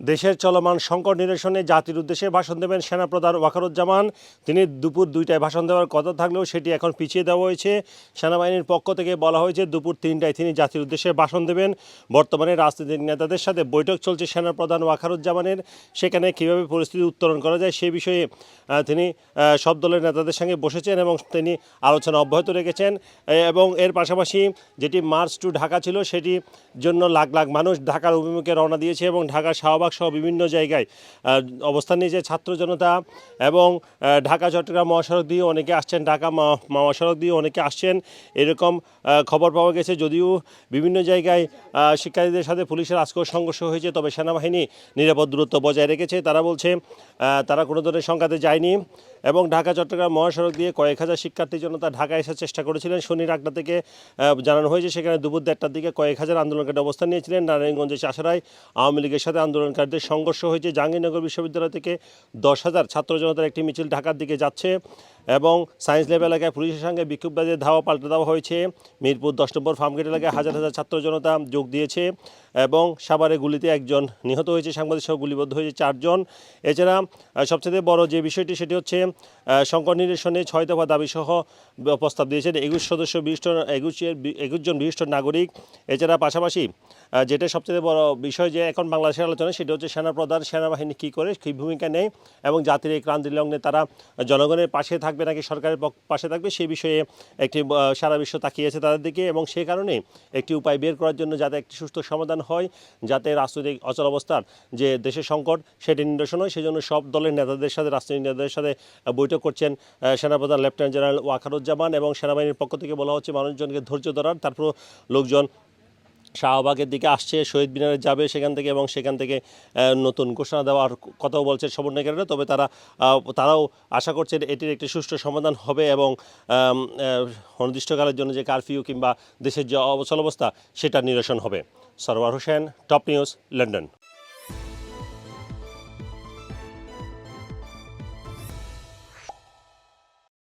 দেশের চলমান সংকট নিরসনে জাতির উদ্দেশ্যে ভাষণ দেবেন সেনাপ্রধান ওয়াকারুজ্জামান। তিনি দুপুর দুইটায় ভাষণ দেওয়ার কথা থাকলেও সেটি এখন পিছিয়ে দেওয়া হয়েছে। সেনাবাহিনীর পক্ষ থেকে বলা হয়েছে, দুপুর তিনটায় তিনি জাতির উদ্দেশ্যে ভাষণ দেবেন। বর্তমানে রাজনৈতিক নেতাদের সাথে বৈঠক চলছে সেনাপ্রধান ওয়াকারুজ্জামানের। সেখানে কীভাবে পরিস্থিতি উত্তরণ করা যায় সে বিষয়ে তিনি সব দলের নেতাদের সঙ্গে বসেছেন এবং তিনি আলোচনা অব্যাহত রেখেছেন। এবং এর পাশাপাশি যেটি মার্চ টু ঢাকা ছিল, সেটির জন্য লাখ লাখ মানুষ ঢাকার অভিমুখে রওনা দিয়েছে এবং ঢাকার শাহবাগ সহ বিভিন্ন জায়গায় অবস্থান নিয়েছে ছাত্র জনতা এবং ঢাকা, চট্টগ্রাম মহাসড়ক দিয়ে অনেকে আসছেন, ঢাকা মহা- মহাসড়ক দিয়ে অনেকে আসছেন। এরকম খবর পাওয়া গেছে যদিও বিভিন্ন জায়গায় শিক্ষার্থীদের সাথে পুলিশের আজকেও সংঘর্ষ হয়েছে, তবে সেনাবাহিনী নিরাপদ দূরত্ব বজায় রেখেছে। তারা বলছে তারা কোনো ধরনের সংঘাতে যায়নি। এবং ঢাকা, চট্টগ্রাম মহাসড়ক দিয়ে কয়েক হাজার শিক্ষার্থী জনতা ঢাকায় আসার চেষ্টা করেছিলেন। শনির আগটা থেকে জানানো হয়েছে, সেখানে দুপুর দেড়টার দিকে কয়েক হাজার আন্দোলনকারী অবস্থান নিয়েছিলেন। নারায়ণগঞ্জের চাষারায় আওয়ামী লীগের সাথে আন্দোলনকারীদের সংঘর্ষ হয়েছে। জাহাঙ্গীরনগর বিশ্ববিদ্যালয় থেকে দশ হাজার ছাত্র জনতার একটি মিছিল ঢাকার দিকে যাচ্ছে। এবং সায়েন্স ল্যাব এলাকায় পুলিশের সঙ্গে বিক্ষোভবাদের ধাওয়া পাল্টে দেওয়া হয়েছে। মিরপুর দশ নম্বর ফার্মগেট এলাকায় হাজার হাজার ছাত্র জনতা যোগ দিয়েছে এবং সাভারে গুলিতে একজন নিহত হয়েছে, সাংবাদিক সহ গুলিবদ্ধ হয়েছে চারজন। এছাড়া সবচেয়ে বড় যে বিষয়টি সেটি হচ্ছে সংকট নিরসনে ছয় দফা দাবি সহ প্রস্তাব দিয়েছেন একুশ সদস্য বিশিষ্ট একুশের একুশ জন বিশিষ্ট নাগরিক। এছাড়া পাশাপাশি যেটা সবচেয়ে বড় বিষয় যে এখন বাংলাদেশের আলোচনা, সেটা হচ্ছে সেনাপ্রধান সেনাবাহিনী কী করে, কী ভূমিকা নেয় এবং জাতির এই ক্রান্তি লগ্নে তারা জনগণের পাশে থাকবে নাকি সরকারের পাশে থাকবে সেই বিষয়ে একটি সারা বিশ্ব তাকিয়েছে তাদের দিকে এবং সেই কারণে একটি উপায় বের করার জন্য যাতে একটি সুস্থ সমাধান হয়, যাতে রাজনৈতিক অচল অবস্থার যে দেশের সংকট সেটি নিরসন হয়, সেজন্য সব দলের নেতাদের সাথে, রাজনৈতিক নেতাদের সাথে বৈঠক করছেন সেনাপ্রধান লেফটেন্যান্ট জেনারেল ওয়াকারুজ্জামান এবং সেনাবাহিনীর পক্ষ থেকে বলা হচ্ছে মানুষজনকে ধৈর্য ধরার তারপর লোকজন শাহবাগের দিকে আসছে, শহীদ মিনারে যাবে সেখান থেকে এবং সেখান থেকে নতুন ঘোষণা দেওয়ার কথাও বলছে সমন্বয়কারীরা। তবে তারা তারাও আশা করছেন এটির একটি সুষ্ঠু সমাধান হবে এবং অনির্দিষ্টকালের জন্য যে কারফিউ কিংবা দেশের যে অবস্থা, সেটা নিরসন হবে। Sarwar Hossain, top news, London.